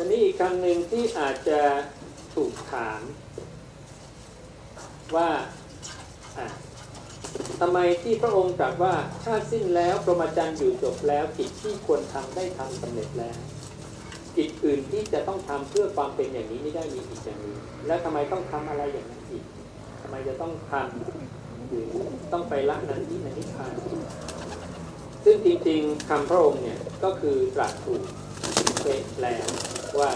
ทีนี้อีกคำหนึ่งที่อาจจะถูกถาม ว่าทำไมที่พระองค์ตรัสว่าชาติสิ้นแล้วพรหมจรรย์อยู่จบแล้วกิจที่ควรทำได้ทำสำเร็จแล้วกิจอื่นที่จะต้องทำเพื่อความเป็นอย่างนี้ไม่ได้มีอีกอย่างนี้แล้วทำไมต้องทำอะไรอย่างนั้นอีกทำไมจะต้องทำหรือต้องไปละนั้นที่นนิพพานซึ่งจริงๆคำพระองค์เนี่ยก็คือตรัสถูก เป๊ะแล้วว่า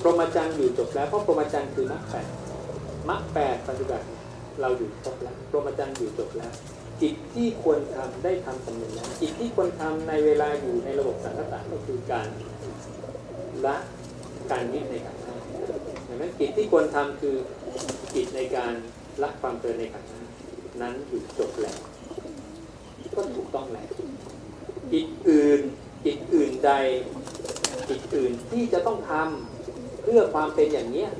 พรหมจรรย์อยู่จบแล้วเพราะพรหมจรรย์คือมรรคแปดมรรคแปดปฏิบัติเราอยู่ครบแล้วพรหมจรรย์อยู่จบแล้วจิตที่ควรทำได้ทำสำเร็จแล้วจิตที่ควรทำในเวลาอยู่ในระบบสังคตะก็คือการละการยึดในขันธ์ห้าดังนั้นกิจที่ควรทำคือกิจในการละความเพลินในขันธ์ห้านั้นอยู่จบแล้วก็ถูกต้องแล้วกิจอื่นกิจอื่นใดิจอื่นที่จะต้องทำเพื่อความเป็นอย่างเนี้ย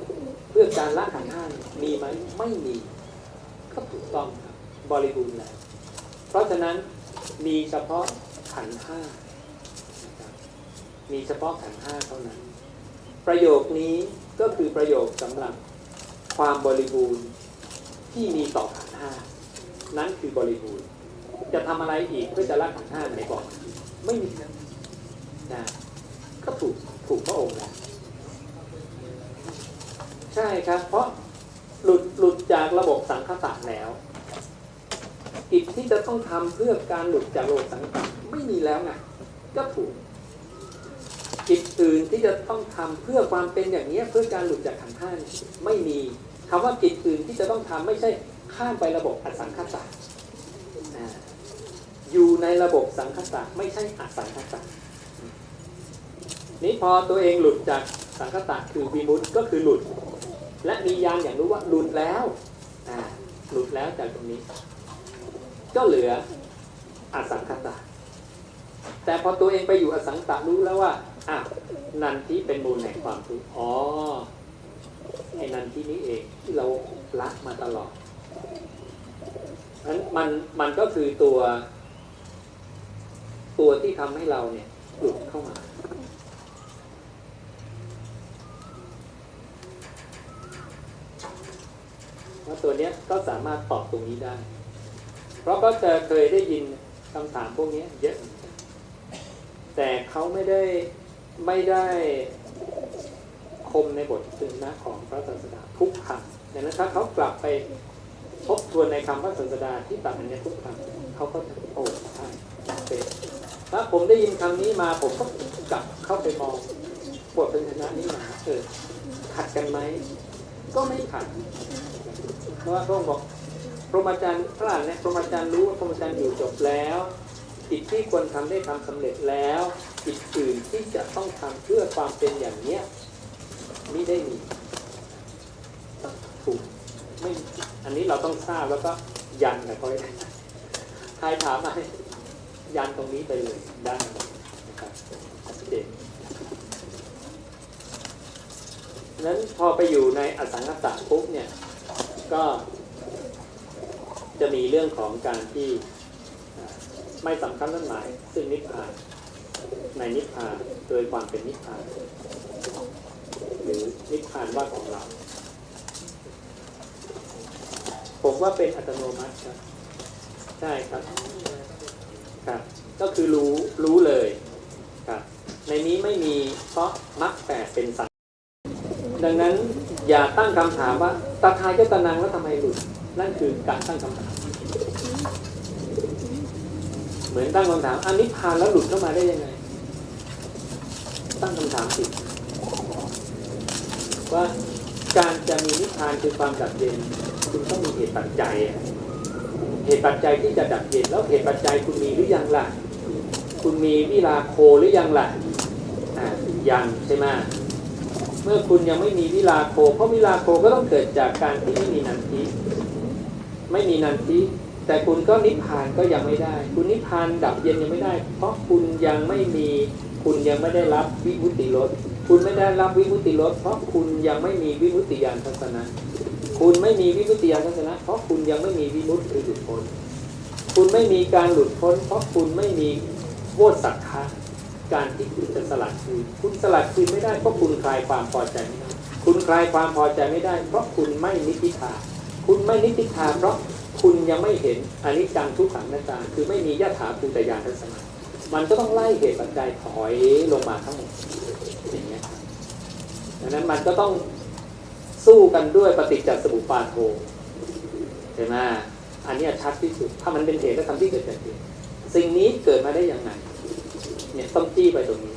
เพื่อการละขันห้ามีไหมไม่มีก็ถูกต้องครับบริบูรณ์แล้วเพราะฉะนั้นมีเฉพาะขันห้ามีเฉพาะขันห้าเท่านั้น ประโยคนี้ก็คือประโยคสำหรับความบริบูรณ์ที่มีต่อขันห้านั้นคือบริบูรณ์ จะทำอะไรอีกเพื่อจะละขันห้าไหนบอกไม่มีนะ ก็ถูกถูกพระองค์แล้วใช่ครับ เพราะหลุดหลุดจากระบบสังคตะแล้วกิจที่จะต้องทำเพื่อการหลุดจากระบบสังคตะไม่มีแล้วไงก็ถูกกิจอื่นที่จะต้องทำเพื่อความเป็นอย่างนี้เพื่อการหลุดจากขันธ์ห้านไม่มีคำว่ากิจอื่นที่จะต้องทำไม่ใช่ข้ามไประบบอสังคตะอ่าอยู่ในระบบสังคตะไม่ใช่อสังคตะ นี้พอตัวเองหลุดจากสังคตะคือวิมุตก็คือหลุด และมียานอย่างรู้ว่าหลุดแล้วหลุดแล้วจากตรงนี้ ก็เหลืออสังคตะ แต่พอตัวเองไปอยู่อสังตะรู้แล้วว่าอะนันที่เป็นมูลแห่งความทุกข์อ๋อไอ้นันที่นี้เองที่เราละมาตลอดนั้นมันมันก็คือตัว ตัวที่ทำให้เราเนี่ยหลุดเข้ามา ตัวนี้ก็สามารถตอบตรงนี้ได้ เพราะก็จะเคยได้ยินคำถามพวกนี้เยอะ แต่เขาไม่ได้ไม่ได้คมในบทสนทนาของพระศาสดาทุกคำดังนั้นถ้าเขากลับไปทบทวนในคำพระศาสดาที่ตัดอันเนี้ยทุกคำเขาก็จะโอ้ใช่เป็นถ้าผมได้ยินคำนี้มาผมก็กลับเข้าไปมองบทสนทนานี้มาเออขัดกันไหมก็ไม่ขัด เพราะว่าพระองค์บอกพรหมจรรย์พระหลานนี่พรหมจรรย์รู้ว่าพรหมจรรย์อยู่จบแล้วกิจที่ควรทำได้ทำสำเร็จแล้วกิจอื่นที่จะต้องทำเพื่อความเป็นอย่างเนี้ยไม่ได้มีถูกไม่อันนี้เราต้องทราบแล้วก็ยันกับเขาให้ได้ใครถามมายันตรงนี้ไปเลยได้นะครับชัดเจนนั้นพอไปอยู่ในอสังขตะปุ๊บเนี่ย ก็จะมีเรื่องของการที่ไม่สำคัญนั่นหมาย ซึ่งนิพพาน ในนิพพานโดยความเป็นนิพพาน หรือนิพพานว่าของเรา ผมว่าเป็นอัตโนมัติครับ ใช่ครับครับ ก็คือรู้รู้เลยครับ ในนี้ไม่มีเพราะมรรคแปดเป็นสังดังนั้น อย่าตั้งคำถามว่าตาทายเจตนังแล้วทำไมหลุด นั่นคือการตั้งคำถาม เหมือนตั้งคำถามอันนิพพานแล้วหลุดเข้ามาได้ยังไง ตั้งคำถามผิว่าการจะมีนิพพานคือความดับเย็นคุณต้องมีเหตุปัจจัยเหตุปัจจัยที่จะดับเย็นแล้วเหตุปัจจัยคุณมีหรือยังล่ะ คุณมีวิลาโคหรือยังล่ะอ่ายังใช่ไหม เมื่อคุณยังไม่มีวิลาโค เพราะวิลาโคก็ต้องเกิดจากการที่ไม่มีนันทิไม่มีนันทิแต่คุณก็นิพพานก็ยังไม่ได้ คุณนิพพานดับเย็นยังไม่ได้ เพราะคุณยังไม่มีคุณยังไม่ได้รับวิมุติรสคุณไม่ได้รับวิมุติรสเพราะคุณยังไม่มีวิมุตติญาณทัศนะ คุณไม่มีวิมุตติญาณทัศนะ เพราะคุณยังไม่มีวิมุตติคือหลุดพ้น คุณไม่มีการหลุดพ้น เพราะคุณไม่มีโวสักคะ การที่คุณจะสลัดคืนคุณสลัดคืนไม่ได้เพราะคุณคลายความพอใจไม่ได้คุณคลายความพอใจไม่ได้ เพราะคุณไม่นิพิทาคุณไม่นิพิทาเพราะคุณยังไม่เห็นอนิจจังทุกขังน้าตาคือไม่มียถาภูตยานทัศนะมันก็ต้องไล่เหตุปัจจัยถอยลงมาทั้งหมดอย่างเงี้ยครับดังนั้นมันก็ต้องสู้กันด้วยปฏิจจสมุปาโทเห็นไหมอันนี้ชัดที่สุด ถ้ามันเป็นเหตุและทำที่เกิดจากเหตุสิ่งนี้เกิดมาได้อยังไง เนี่ยต้องจี้ไปตรงนี้